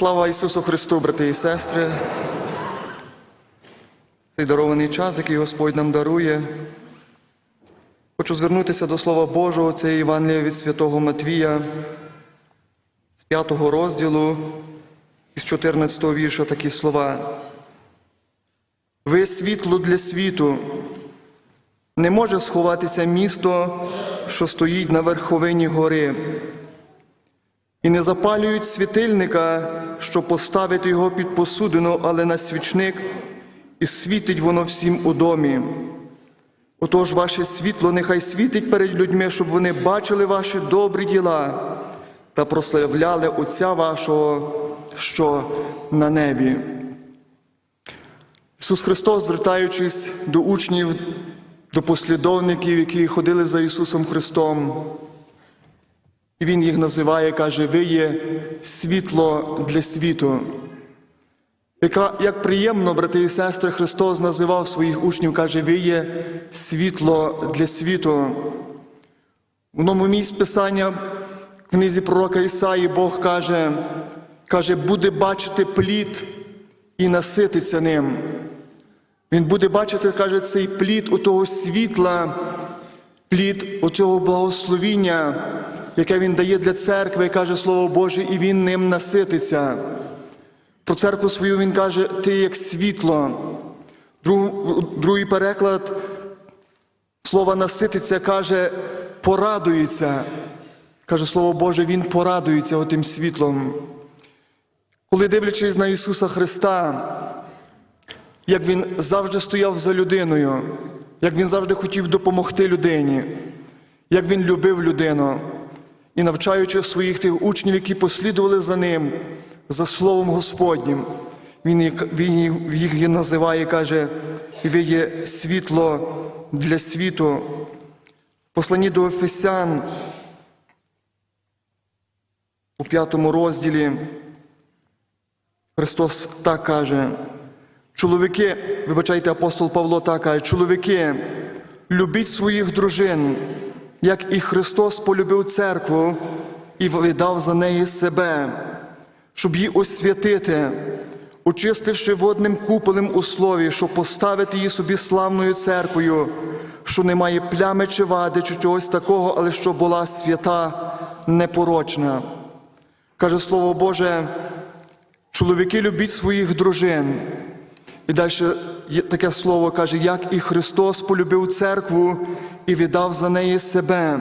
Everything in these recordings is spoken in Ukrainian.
Слава Ісусу Христу, брати і сестри. Цей дарований час, який Господь нам дарує. Хочу звернутися до Слова Божого, це Євангелія від Святого Матвія з 5 розділу із 14 вірша такі слова. Ви світло для світу. Не може сховатися місто, що стоїть на верховині гори. І не запалюють світильника, щоб поставити його під посудину, але на свічник, і світить воно всім у домі. Отож, ваше світло нехай світить перед людьми, щоб вони бачили ваші добрі діла та прославляли Отця вашого, що на небі. Ісус Христос, звертаючись до учнів, до послідовників, які ходили за Ісусом Христом, і Він їх називає, каже, ви є світло для світу. Яка, як приємно, брати і сестри, Христос називав своїх учнів, каже, ви є світло для світу. В одному місці Писання в книзі пророка Ісаї Бог каже, каже, буде бачити плід і насититься ним. Він буде бачити, каже, цей плід у того світла, плід у цього благословіння, яке він дає для церкви, каже Слово Боже, і він ним насититься. Про церкву свою він каже, ти як світло. Другий переклад слова насититься каже, порадується. Каже Слово Боже, Він порадується отим світлом. Коли дивлячись на Ісуса Христа, як Він завжди стояв за людиною, як Він завжди хотів допомогти людині, як Він любив людину і навчаючи своїх тих учнів, які послідували за ним, за Словом Господнім, Він їх, називає, каже, ви є світло для світу. В Посланні до Ефесян у п'ятому розділі Христос так каже, чоловіки, вибачайте, апостол Павло так каже, чоловіки, любіть своїх дружин, як і Христос полюбив церкву і видав за неї себе, щоб її освятити, очистивши водним куполем у слові, щоб поставити її собі славною церквою, що не має плями чи вади, чи чогось такого, але що була свята, непорочна. Каже Слово Боже, чоловіки любіть своїх дружин. І далі таке слово каже, як і Христос полюбив церкву і віддав за неї себе.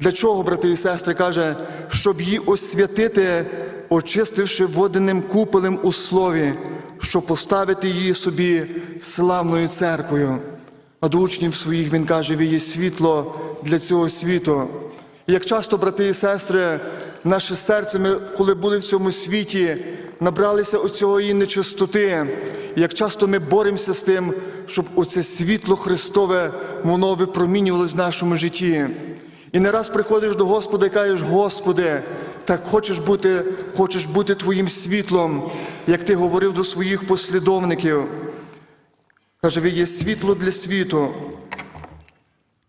Для чого, брати і сестри, каже, щоб її освятити, очистивши водяним куполем у слові, щоб поставити її собі славною церквою. А до учнів своїх він каже, ви є світло для цього світу. І як часто, брати і сестри, наше серце, ми, коли були в цьому світі, набралися оцього її нечистоти. І як часто ми боремося з тим, щоб оце світло Христове воно випромінювалось в нашому житті. І не раз приходиш до Господа і кажеш, Господи, так хочеш бути, хочеш бути Твоїм світлом, як ти говорив до своїх послідовників. Каже, ви є світло для світу.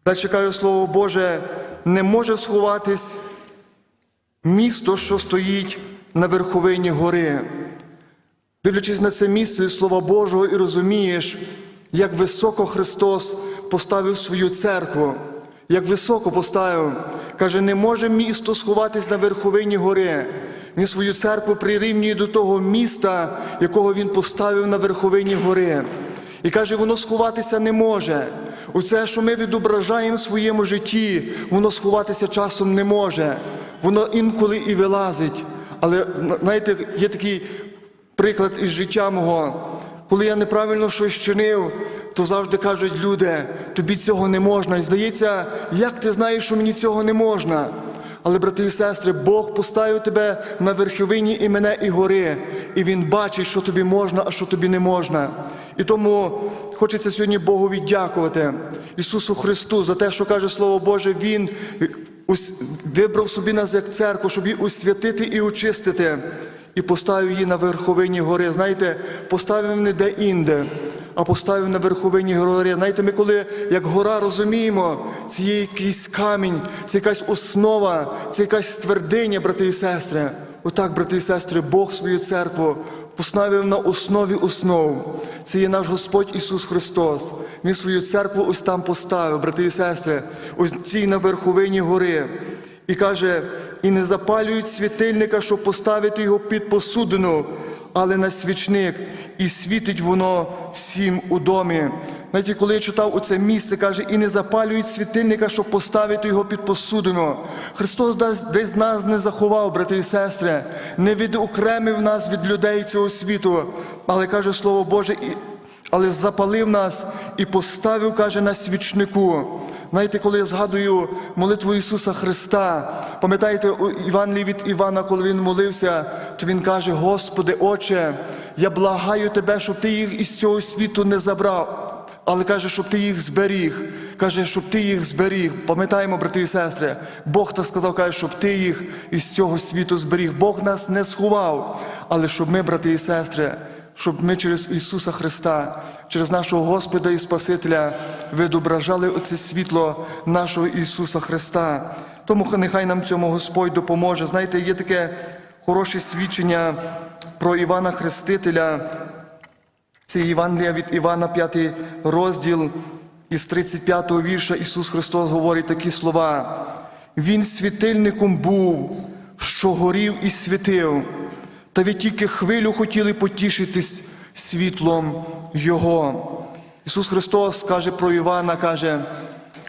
Далі каже Слово Боже, не може сховатись місто, що стоїть на верховині гори. Дивлячись на це місце Слова Божого, і розумієш, як високо Христос поставив свою церкву, як високо поставив. Каже, не може місто сховатись на верховині гори. Він свою церкву прирівнює до того міста, якого він поставив на верховині гори. І каже, воно сховатися не може. Оце, що ми відображаємо в своєму житті, воно сховатися часом не може. Воно інколи і вилазить. Але знаєте, є такий приклад із життя мого. Коли я неправильно щось чинив, то завжди кажуть люди, тобі цього не можна. І здається, як ти знаєш, що мені цього не можна? Але, брати і сестри, Бог поставив тебе на верховині і мене і гори, і Він бачить, що тобі можна, а що тобі не можна. І тому хочеться сьогодні Богу віддякувати Ісусу Христу за те, що каже Слово Боже, Він вибрав собі нас як церкву, щоб її освятити і очистити, і поставив її на верховині гори. Знаєте, поставив не де-інде, а поставив на верховині гори. Знаєте, ми коли як гора розуміємо, це є якийсь камінь, це якась основа, це якась твердиня, брати і сестри. Отак, брати і сестри, Бог свою церкву поставив на основі основ. Це є наш Господь Ісус Христос. Він свою церкву ось там поставив, брати і сестри, ось цій на верховині гори. І каже: і не запалюють світильника, щоб поставити його під посудину, але на свічник, і світить воно всім у домі. Знаєте, коли я читав оце місце, каже, і не запалюють світильника, щоб поставити його під посудину. Христос десь, нас не заховав, брати і сестри, не відокремив нас від людей цього світу, але каже Слово Боже, але запалив нас і поставив, каже, на свічнику. Знаєте, коли я згадую молитву Ісуса Христа, пам'ятаєте у Івангелії від Івана, коли він молився, то він каже: Господи, Отче, я благаю Тебе, щоб Ти їх із цього світу не забрав. Але каже, щоб ти їх зберіг. Каже, щоб ти їх зберіг. Пам'ятаємо, брати і сестри, Бог так сказав, каже, щоб ти їх із цього світу зберіг. Бог нас не сховав, але щоб ми, брати і сестри, щоб ми через Ісуса Христа, через нашого Господа і Спасителя відображали оце світло нашого Ісуса Христа. Тому нехай нам цьому Господь допоможе. Знаєте, є таке хороше свідчення про Івана Хрестителя. Це Євангелія від Івана, 5 розділ із 35 го вірша Ісус Христос говорить такі слова. Він світильником був, що горів і світив, та ви тільки хвилю хотіли потішитись світлом Його. Ісус Христос каже про Івана, каже,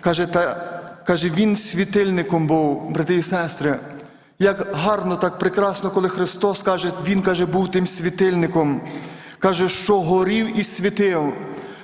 каже, та, каже, Він світильником був, брати і сестри. Як гарно, так прекрасно, коли Христос каже, Він каже, був тим світильником. Каже, що горів і світив.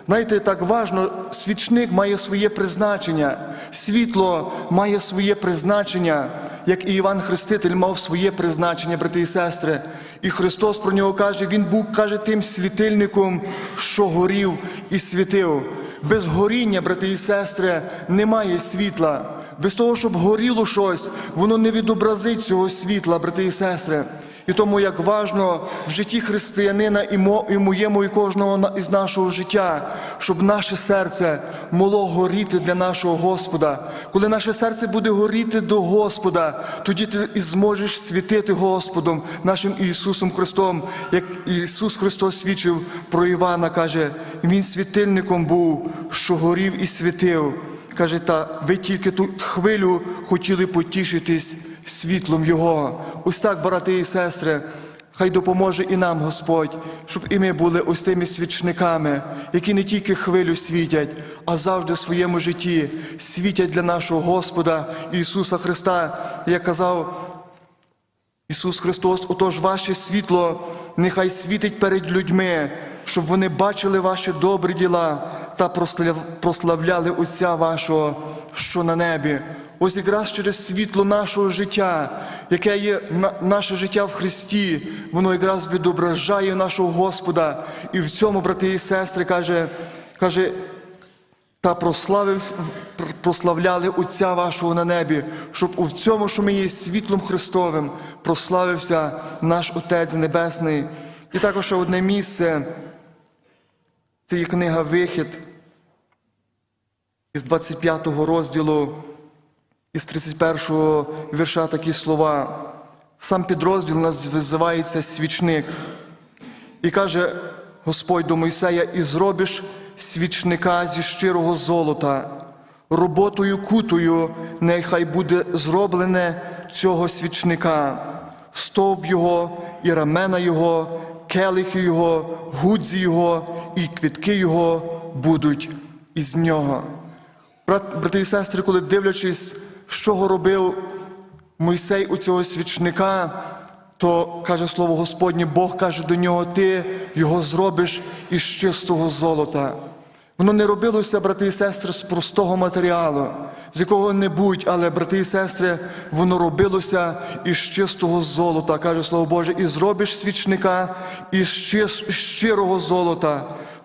Знаєте, так важно, свічник має своє призначення, світло має своє призначення, як і Іван Хреститель мав своє призначення, брати і сестри. І Христос про нього каже, Він був, каже, тим світильником, що горів і світив. Без горіння, брати і сестри, немає світла. Без того, щоб горіло щось, воно не відобразить цього світла, брати і сестри. І тому як важно в житті християнина і мо- і моєму, і кожного із нашого життя, щоб наше серце могло горіти для нашого Господа. Коли наше серце буде горіти до Господа, тоді ти і зможеш світити Господом, нашим Ісусом Христом, як Ісус Христос свідчив про Івана, каже, Він світильником був, що горів і світив. Каже, та ви тільки ту хвилю хотіли потішитись світлом Його. Ось так, брати і сестри, хай допоможе і нам Господь, щоб і ми були ось тими свічниками, які не тільки хвилю світять, а завжди в своєму житті світять для нашого Господа Ісуса Христа. Я казав, Ісус Христос, отож ваше світло нехай світить перед людьми, щоб вони бачили ваші добрі діла та прослав- прославляли Отця вашого, що на небі. Ось якраз через світло нашого життя, яке є на- наше життя в Христі, воно якраз відображає нашого Господа. І в цьому, брати і сестри, каже, каже, та прославив, прославляли Отця вашого на небі, щоб у цьому, що ми є світлом Христовим, прославився наш Отець Небесний. І також одне місце. Це є книга Вихід із 25 розділу, із 31 вірша такі слова. Сам підрозділ нас називається свічник. І каже Господь до Мойсея: і зробиш свічника зі щирого золота, роботою кутою нехай буде зроблене цього свічника, стовп його, і рамена його, келихи його, гудзі його, і квітки його будуть із нього. Брат, брати і сестри, коли дивлячись, що робив Мойсей у цього свічника, то каже слово Господнє, Бог каже до нього, ти його зробиш із чистого золота. Воно не робилося, брати і сестри, з простого матеріалу, з якого-небудь, але, брати і сестри, воно робилося із чистого золота, каже Слово Боже, і зробиш свічника із щирого золота,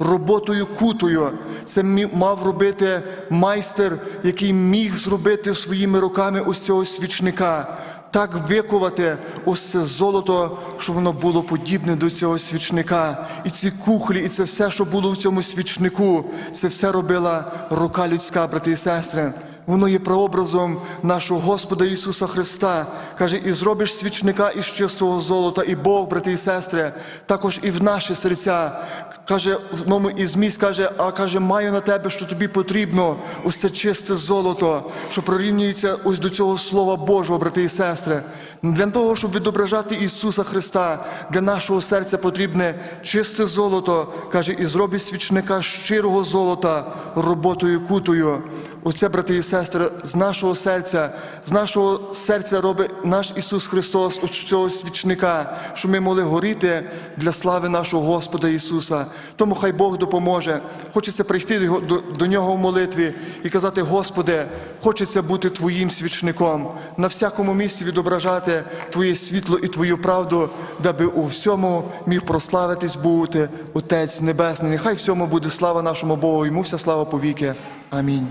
роботою кутою. Це мав робити майстер, який міг зробити своїми руками ось цього свічника так викувати ось це золото, щоб воно було подібне до цього свічника. І ці кухлі, і це все, що було в цьому свічнику, це все робила рука людська, брати і сестри. Воно є прообразом нашого Господа Ісуса Христа. Каже, і зробиш свічника із чистого золота, і Бог, брати і сестри, також і в наші серця. Каже, в одному із місць каже, а каже, маю на тебе, що тобі потрібно, це чисте золото, що прорівнюється ось до цього Слова Божого, брати і сестри. Для того, щоб відображати Ісуса Христа, для нашого серця потрібне чисте золото, каже, і зробить свічника щирого золота роботою кутою. Оце, брати і сестри, з нашого серця, з нашого серця робить наш Ісус Христос цього свічника, щоб ми могли горіти для слави нашого Господа Ісуса. Тому хай Бог допоможе. Хочеться прийти до, до, до Нього в молитві і казати, Господи, хочеться бути Твоїм свічником, на всякому місці відображати Твоє світло і Твою правду, даби у всьому міг прославитись бути Отець Небесний. Нехай всьому буде слава нашому Богу, йому вся слава повіки. Амінь.